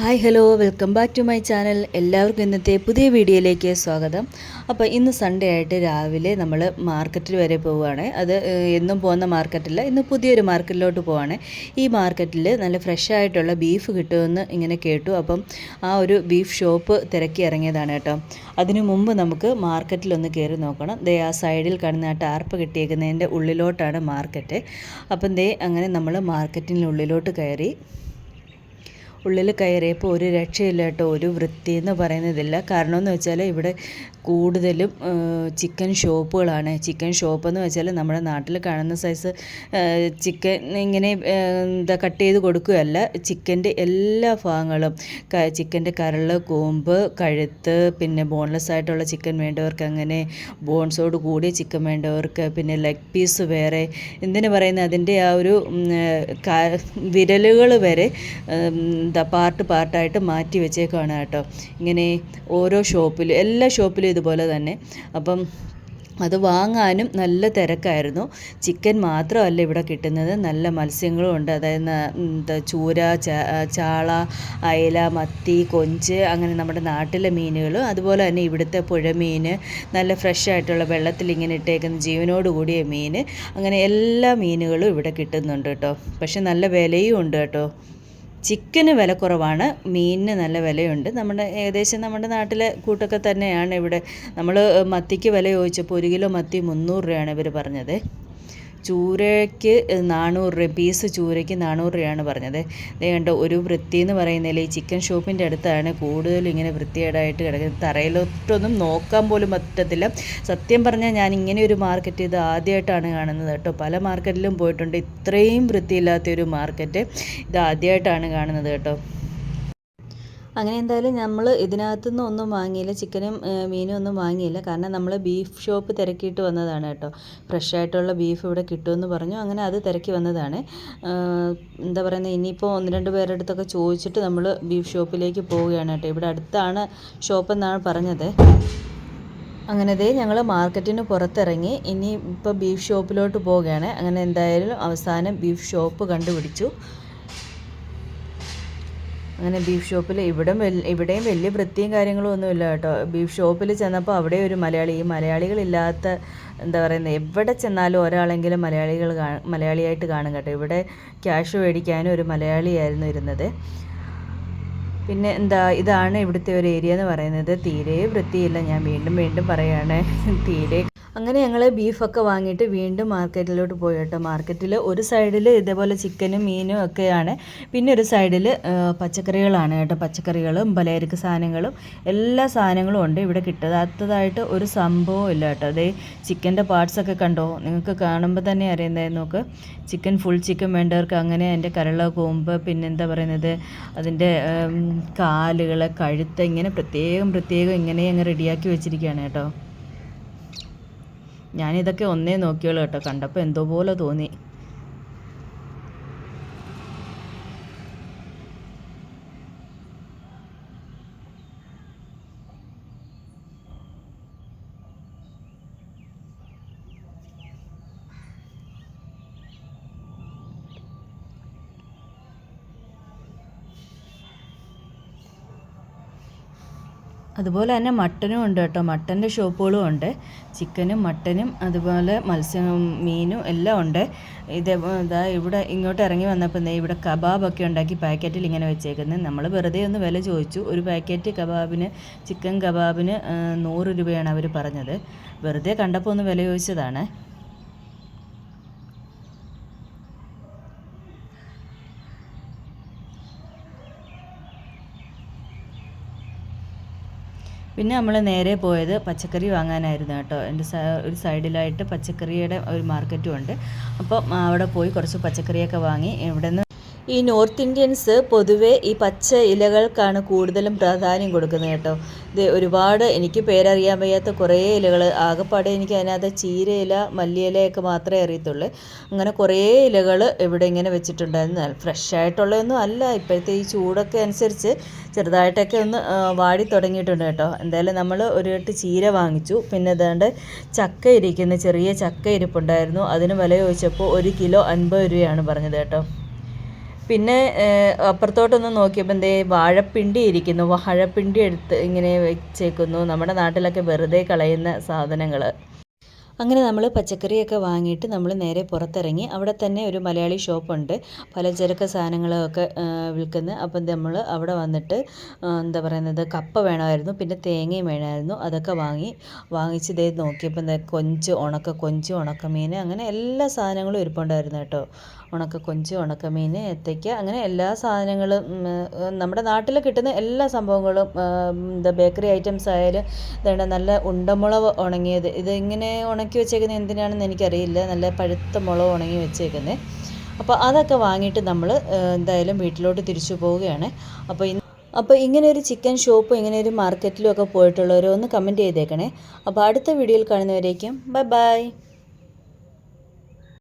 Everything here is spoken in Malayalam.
Hi hello. Welcome back to my channel. എല്ലാവർക്കും ഇന്നത്തെ പുതിയ വീഡിയോയിലേക്ക് സ്വാഗതം. അപ്പോൾ ഇന്ന് സൺഡേ ആയിട്ട് രാവിലെ നമ്മൾ മാർക്കറ്റിൽ വരെ പോവുകയാണ്. അത് എന്നും പോകുന്ന മാർക്കറ്റില്ല ഇന്ന് പുതിയൊരു മാർക്കറ്റിലോട്ട് പോവുകയാണ് ഈ മാർക്കറ്റിൽ നല്ല ഫ്രഷ് ആയിട്ടുള്ള ബീഫ് കിട്ടുമെന്ന് ഇങ്ങനെ കേട്ടു. അപ്പം ആ ഒരു ബീഫ് ഷോപ്പ് തിരക്കി ഇറങ്ങിയതാണ് കേട്ടോ. അതിനു മുമ്പ് നമുക്ക് മാർക്കറ്റിലൊന്ന് കയറി നോക്കണം. ദേ ആ സൈഡിൽ കാണുന്ന ആ ടാർപ്പ് കിട്ടിയേക്കുന്നതിന്റെ ഉള്ളിലോട്ടാണ് മാർക്കറ്റ്. അപ്പം ദേ അങ്ങനെ നമ്മൾ മാർക്കറ്റിനുള്ളിലോട്ട് കയറി ഉള്ളിൽ കയറിയപ്പോൾ ഒരു രക്ഷയില്ല കേട്ടോ ഒരു വൃത്തി എന്ന് പറയുന്നതില്ല. കാരണം എന്ന് വെച്ചാൽ ഇവിടെ കൂടുതലും ചിക്കൻ ഷോപ്പുകളാണ്. ചിക്കൻ ഷോപ്പ് എന്ന് വെച്ചാൽ നമ്മുടെ നാട്ടിൽ കാണുന്ന സൈസ് ചിക്കൻ ഇങ്ങനെ എന്താ കട്ട് ചെയ്ത് കൊടുക്കുകയല്ല. ചിക്കന്റെ എല്ലാ ഭാഗങ്ങളും ചിക്കന്റെ കരൾ കൂമ്പ് കഴുത്ത് പിന്നെ ബോൺലെസ് ആയിട്ടുള്ള ചിക്കൻ വേണ്ടവർക്ക് അങ്ങനെ ബോൺസോട് കൂടിയ ചിക്കൻ വേണ്ടവർക്ക് പിന്നെ ലെഗ് പീസ് വേറെ എന്തിനു പറയുന്ന അതിന്റെ ആ ഒരു വിരലുകൾ വരെ എന്താ പാർട്ട് പാർട്ടായിട്ട് മാറ്റി വെച്ചേക്കാണ് കേട്ടോ. ഇങ്ങനെ ഓരോ ഷോപ്പിലും എല്ലാ ഷോപ്പിലും ഇതുപോലെ തന്നെ. അപ്പം അത് വാങ്ങാനും നല്ല തിരക്കായിരുന്നു. ചിക്കൻ മാത്രമല്ല ഇവിടെ കിട്ടുന്നത്. നല്ല മത്സ്യങ്ങളും ഉണ്ട്. അതായത് എന്താ ചൂര ചാള അയല മത്തി കൊഞ്ച് അങ്ങനെ നമ്മുടെ നാട്ടിലെ മീനുകളും. അതുപോലെ തന്നെ ഇവിടുത്തെ പുഴമീൻ നല്ല ഫ്രഷ് ആയിട്ടുള്ള വെള്ളത്തിൽ ഇങ്ങനെ ഇട്ടേക്കുന്ന ജീവനോട് കൂടിയ മീൻ അങ്ങനെ എല്ലാ മീനുകളും ഇവിടെ കിട്ടുന്നുണ്ട് കേട്ടോ. പക്ഷെ നല്ല വിലയും ഉണ്ട് കേട്ടോ. ചിക്കന് വില കുറവാണ്. മീനിന് നല്ല വിലയുണ്ട്. നമ്മുടെ ഏകദേശം നമ്മുടെ നാട്ടിലെ കൂട്ടൊക്കെ തന്നെയാണ് ഇവിടെ. നമ്മൾ മത്തിക്ക് വില ചോദിച്ചപ്പോൾ ഒരു കിലോ മത്തി മുന്നൂറ് രൂപയാണ് ഇവർ പറഞ്ഞത്. ചൂരയ്ക്ക് നാനൂറ് രൂപ പീസ് ചൂരയ്ക്ക് നാനൂറ് രൂപയാണ് പറഞ്ഞത്. ദേ കണ്ടോ ഒരു വൃത്തി എന്ന് പറയുന്നതിൽ ഈ ചിക്കൻ ഷോപ്പിന്റെ അടുത്താണ് കൂടുതലും ഇങ്ങനെ വൃത്തികേടായിട്ട് കിടക്കുന്നത്. തറയിലോട്ടൊന്നും നോക്കാൻ പോലും പറ്റത്തില്ല. സത്യം പറഞ്ഞാൽ ഞാൻ ഇങ്ങനെ ഒരു മാർക്കറ്റ് ഇത് ആദ്യമായിട്ടാണ് കാണുന്നത് കേട്ടോ. പല മാർക്കറ്റിലും പോയിട്ടുണ്ട്. ഇത്രയും വൃത്തിയില്ലാത്ത ഒരു മാർക്കറ്റ് ഇത് ആദ്യമായിട്ടാണ് കാണുന്നത് കേട്ടോ. അങ്ങനെ എന്തായാലും നമ്മൾ ഇതിനകത്തുനിന്ന് ഒന്നും വാങ്ങിയില്ല ചിക്കനും മീനും ഒന്നും വാങ്ങിയില്ല. കാരണം നമ്മൾ ബീഫ് ഷോപ്പ് തിരക്കിയിട്ട് വന്നതാണ് കേട്ടോ. ഫ്രഷ് ആയിട്ടുള്ള ബീഫ് ഇവിടെ കിട്ടുമെന്ന് പറഞ്ഞു. അങ്ങനെ അത് തിരക്കി വന്നതാണ്. എന്താ പറയുന്നത് ഇനിയിപ്പോൾ ഒന്ന് രണ്ട് പേരുടെ അടുത്തൊക്കെ ചോദിച്ചിട്ട് നമ്മൾ ബീഫ് ഷോപ്പിലേക്ക് പോവുകയാണ് കേട്ടോ. ഇവിടെ അടുത്താണ് ഷോപ്പ് എന്നാണ് പറഞ്ഞത്. അങ്ങനെ ദേ ഞങ്ങൾ മാർക്കറ്റിന് പുറത്തിറങ്ങി. ഇനി ഇപ്പോൾ ബീഫ് ഷോപ്പിലോട്ട് പോവുകയാണ്. അങ്ങനെ എന്തായാലും അവസാനം ബീഫ് ഷോപ്പ് കണ്ടുപിടിച്ചു. അങ്ങനെ ബീഫ് ഷോപ്പിൽ ഇവിടം ഇവിടെയും വലിയ വൃത്തിയും കാര്യങ്ങളും ഒന്നുമില്ല കേട്ടോ. ബീഫ് ഷോപ്പിൽ ചെന്നപ്പോൾ അവിടെ ഒരു മലയാളി ഈ മലയാളികളില്ലാത്ത എന്താ പറയുന്നത് എവിടെ ചെന്നാലും ഒരാളെങ്കിലും മലയാളികൾ മലയാളിയായിട്ട് കാണും കേട്ടോ. ഇവിടെ ക്യാഷ് മേടിക്കാനും ഒരു മലയാളിയായിരുന്നു ഇരുന്നത്. പിന്നെ എന്താ ഇതാണ് ഇവിടുത്തെ ഒരു ഏരിയ എന്ന് പറയുന്നത്. തീരെ വൃത്തിയില്ല. ഞാൻ വീണ്ടും വീണ്ടും പറയുകയാണ് തീരെ അങ്ങനെ ഞങ്ങൾ ബീഫൊക്കെ വാങ്ങിയിട്ട് വീണ്ടും മാർക്കറ്റിലോട്ട് പോയി കേട്ടോ മാർക്കറ്റിൽ ഒരു സൈഡിൽ ഇതേപോലെ ചിക്കനും മീനും ഒക്കെയാണ്. പിന്നെ ഒരു സൈഡിൽ പച്ചക്കറികളാണ് കേട്ടോ. പച്ചക്കറികളും പലചരക്ക് സാധനങ്ങളും എല്ലാ സാധനങ്ങളും ഉണ്ട് ഇവിടെ കിട്ടാത്തതായിട്ട് ഒരു സംഭവം ഇല്ല കേട്ടോ. അതേ ചിക്കന്റെ പാർട്സൊക്കെ കണ്ടോ? നിങ്ങൾക്ക് കാണുമ്പോൾ തന്നെ അറിയുന്നത് നോക്ക്. ചിക്കൻ ഫുൾ ചിക്കൻ വേണ്ടവർക്ക് അങ്ങനെ അതിന്റെ കരള കൂമ്പ് പിന്നെന്താ പറയുന്നത്? അതിന്റെ കാലുകൾ കഴുത്ത് ഇങ്ങനെ പ്രത്യേകം പ്രത്യേകം ഇങ്ങനെ അങ്ങ് റെഡിയാക്കി വെച്ചിരിക്കുകയാണ് കേട്ടോ. ഞാനിതൊക്കെ ഒന്നേ നോക്കിയുള്ളൂ കേട്ടോ. കണ്ടപ്പോൾ എന്തോ പോലെ തോന്നി. അതുപോലെ തന്നെ മട്ടനും ഉണ്ട് കേട്ടോ. മട്ടന്റെ ഷോപ്പുകളും ഉണ്ട്. ചിക്കനും മട്ടനും അതുപോലെ മത്സ്യം മീനും എല്ലാം ഉണ്ട്. ഇത് ഇതാ ഇവിടെ ഇങ്ങോട്ട് ഇറങ്ങി വന്നപ്പോൾ ദേ ഇവിടെ കബാബൊക്കെ ഉണ്ടാക്കി പാക്കറ്റിൽ ഇങ്ങനെ വെച്ചേക്കുന്നത് നമ്മൾ വെറുതെ ഒന്ന് വില ചോദിച്ചു. ഒരു പാക്കറ്റ് കബാബിന് ചിക്കൻ കബാബിന് നൂറ് രൂപയാണ് അവർ പറഞ്ഞത്. വെറുതെ കണ്ടപ്പോൾ ഒന്ന് വില ചോദിച്ചതാണ്. പിന്നെ നമ്മൾ നേരെ പോയത് പച്ചക്കറി വാങ്ങാനായിരുന്നു കേട്ടോ. എന്റെ ഒരു സൈഡിലായിട്ട് പച്ചക്കറിയുടെ ഒരു മാർക്കറ്റും ഉണ്ട്. അപ്പോൾ അവിടെ പോയി കുറച്ച് പച്ചക്കറിയൊക്കെ വാങ്ങി ഇവിടെ നിന്ന് ഈ നോർത്ത് ഇന്ത്യൻസ് പൊതുവേ ഈ പച്ച ഇലകൾക്കാണ് കൂടുതലും പ്രാധാന്യം കൊടുക്കുന്നത് കേട്ടോ. ഇത് ഒരുപാട് എനിക്ക് പേരറിയാൻ വയ്യാത്ത കുറേ ഇലകൾ ആകെപ്പാടെ എനിക്ക് അതിനകത്ത് ചീരയില മല്ലിയിലയൊക്കെ മാത്രമേ അറിയത്തുള്ളൂ. അങ്ങനെ കുറേ ഇലകൾ ഇവിടെ ഇങ്ങനെ വെച്ചിട്ടുണ്ടായിരുന്നു. ഫ്രഷ് ആയിട്ടുള്ളതൊന്നും അല്ല. ഇപ്പോഴത്തെ ഈ ചൂടൊക്കെ അനുസരിച്ച് ചെറുതായിട്ടൊക്കെ ഒന്ന് വാടി തുടങ്ങിയിട്ടുണ്ട് കേട്ടോ. എന്തായാലും നമ്മൾ ഒരു കെട്ട് ചീര വാങ്ങിച്ചു. പിന്നെ ഏതാണ്ട് ചക്ക ഇരിക്കുന്ന. ചെറിയ ചക്ക ഇരിപ്പുണ്ടായിരുന്നു. അതിന് വില ചോദിച്ചപ്പോൾ ഒരു കിലോ അൻപത് രൂപയാണ് പറഞ്ഞത് കേട്ടോ. പിന്നെ അപ്പുറത്തോട്ടൊന്ന് നോക്കിയപ്പോൾ എന്തേ വാഴപ്പിണ്ടി ഇരിക്കുന്നു. വാഴപ്പിണ്ടി എടുത്ത് ഇങ്ങനെ വെച്ചേക്കുന്നു. നമ്മുടെ നാട്ടിലൊക്കെ വെറുതെ കളയുന്ന സാധനങ്ങൾ അങ്ങനെ നമ്മൾ പച്ചക്കറിയൊക്കെ വാങ്ങിയിട്ട് നമ്മൾ നേരെ പുറത്തിറങ്ങി. അവിടെ തന്നെ ഒരു മലയാളി ഷോപ്പുണ്ട്. പലചരക്ക് സാധനങ്ങളൊക്കെ വിൽക്കുന്നത് അപ്പം നമ്മൾ അവിടെ വന്നിട്ട് എന്താ പറയുന്നത് കപ്പ വേണമായിരുന്നു. പിന്നെ തേങ്ങയും വേണമായിരുന്നു. അതൊക്കെ വാങ്ങി വാങ്ങിച്ച് ഇതേ നോക്കിയപ്പോൾ എന്താ കൊഞ്ച് ഉണക്ക കൊഞ്ച് ഉണക്കമീൻ അങ്ങനെ എല്ലാ സാധനങ്ങളും ഇരിപ്പുണ്ടായിരുന്നു കേട്ടോ. ഉണക്ക കൊഞ്ച് ഉണക്കമീൻ ഏത്തയ്ക്ക അങ്ങനെ എല്ലാ സാധനങ്ങളും നമ്മുടെ നാട്ടിൽ കിട്ടുന്ന എല്ലാ സംഭവങ്ങളും എന്താ ബേക്കറി ഐറ്റംസ് ആയാലും ഇതാണ് നല്ല ഉണ്ടമുളക് ഉണങ്ങിയത്. ഇത് ഇങ്ങനെ ഉണക്കി വെച്ചേക്കുന്നത് എന്തിനാണെന്ന് എനിക്കറിയില്ല. നല്ല പഴുത്ത മുളക് ഉണങ്ങി വെച്ചേക്കുന്നത് അപ്പോൾ അതൊക്കെ വാങ്ങിയിട്ട് നമ്മൾ എന്തായാലും വീട്ടിലോട്ട് തിരിച്ചു പോവുകയാണ്. അപ്പോൾ അപ്പോൾ ഇങ്ങനെ ഒരു ചിക്കൻ ഷോപ്പും ഇങ്ങനെ ഒരു മാർക്കറ്റിലും ഒക്കെ പോയിട്ടുള്ളവരോ ഒന്ന് കമന്റ് ചെയ്തേക്കണേ. അപ്പോൾ അടുത്ത വീഡിയോയിൽ കാണുന്നവരേക്കും ബൈ ബൈ.